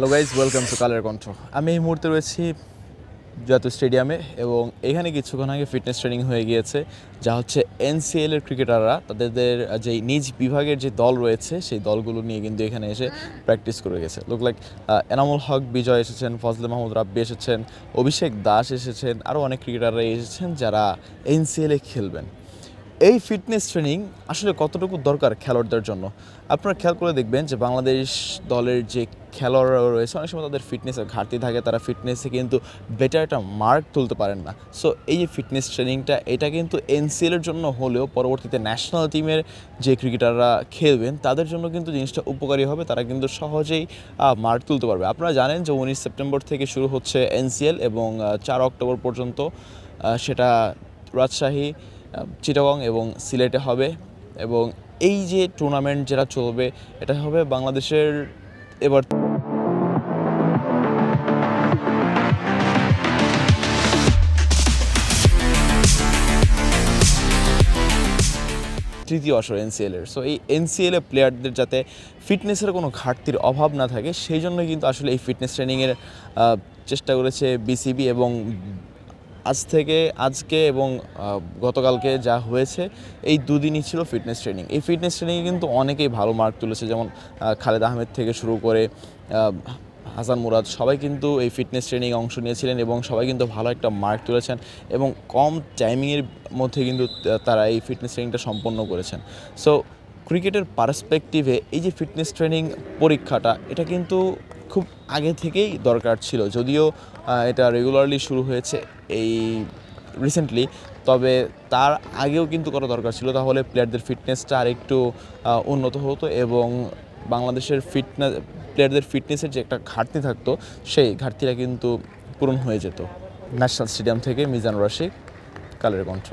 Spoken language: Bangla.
Hello guys welcome to colour Kantha আমি এই মুহূর্তে রয়েছি জাতীয় স্টেডিয়ামে এবং এখানে কিছুক্ষণ আগে ফিটনেস ট্রেনিং হয়ে গিয়েছে, যা হচ্ছে এনসিএল এর ক্রিকেটাররা। তাদের যে নিজ বিভাগের যে দল রয়েছে, সেই দলগুলো নিয়ে কিন্তু এখানে এসে প্র্যাকটিস করে গেছে। লোক লাইক এনামুল হক, বিজয় এসেছেন, ফজলে মাহমুদ রাব্বি এসেছেন, অভিষেক দাস এসেছেন, আরও অনেক ক্রিকেটাররা এসেছেন যারা এনসিএলে খেলবেন। এই ফিটনেস ট্রেনিং আসলে কতটুকু দরকার খেলোয়াড়দের জন্য? আপনারা খেয়াল করে দেখবেন যে বাংলাদেশ দলের যে খেলোয়াড়রা রয়েছে, অনেক সময় তাদের ফিটনেসের ঘাটতি থাকে, তারা ফিটনেসে কিন্তু বেটার একটা মার্ক তুলতে পারেন না। সো এই যে ফিটনেস ট্রেনিংটা এটা কিন্তু এনসিএলের জন্য হলেও পরবর্তীতে ন্যাশনাল টিমের যে ক্রিকেটাররা খেলবেন, তাদের জন্য কিন্তু জিনিসটা উপকারী হবে। তারা কিন্তু সহজেই মার্ক তুলতে পারবে। আপনারা জানেন যে উনিশ সেপ্টেম্বর থেকে শুরু হচ্ছে এনসিএল এবং চার অক্টোবর পর্যন্ত সেটা রাজশাহী চিটাগং এবং সিলেটে হবে এবং এই যে টুর্নামেন্ট যেটা চলবে, এটা হবে বাংলাদেশের এবার তৃতীয় আসর এনসিএল এর। সো এই এনসিএল প্লেয়ারদের যাতে ফিটনেসের কোনো ঘাটতির অভাব না থাকে, সেই জন্য কিন্তু আসলে এই ফিটনেস ট্রেনিংয়ের চেষ্টা করেছে বিসিবি এবং আজ থেকে আজকে এবং গতকালকে যা হয়েছে, এই দুদিনই ছিল ফিটনেস ট্রেনিং এই ফিটনেস ট্রেনিংয়ে কিন্তু অনেকেই ভালো মার্ক তুলেছে, যেমন খালেদ আহমেদ থেকে শুরু করে হাসান মুরাদ, সবাই কিন্তু এই ফিটনেস ট্রেনিংয়ে অংশ নিয়েছিলেন এবং সবাই কিন্তু ভালো একটা মার্ক তুলেছেন এবং কম টাইমিংয়ের মধ্যে কিন্তু তারা এই ফিটনেস ট্রেনিংটা সম্পন্ন করেছেন। সো ক্রিকেটের পার্সপেক্টিভে এই যে ফিটনেস ট্রেনিং পরীক্ষাটা, এটা কিন্তু খুব আগে থেকেই দরকার ছিল, যদিও এটা রেগুলারলি শুরু হয়েছে। এই রিসেন্টলি তবে তার আগেও কিন্তু করা দরকার ছিল, তাহলে প্লেয়ারদের ফিটনেসটা আরেকটু উন্নত হতো এবং বাংলাদেশের ফিটনেস প্লেয়ারদের ফিটনেসের যে একটা ঘাটতি থাকতো, সেই ঘাটতিটা কিন্তু পূরণ হয়ে যেত। ন্যাশনাল স্টেডিয়াম থেকে মিজান রশিক, কালের কণ্ঠ।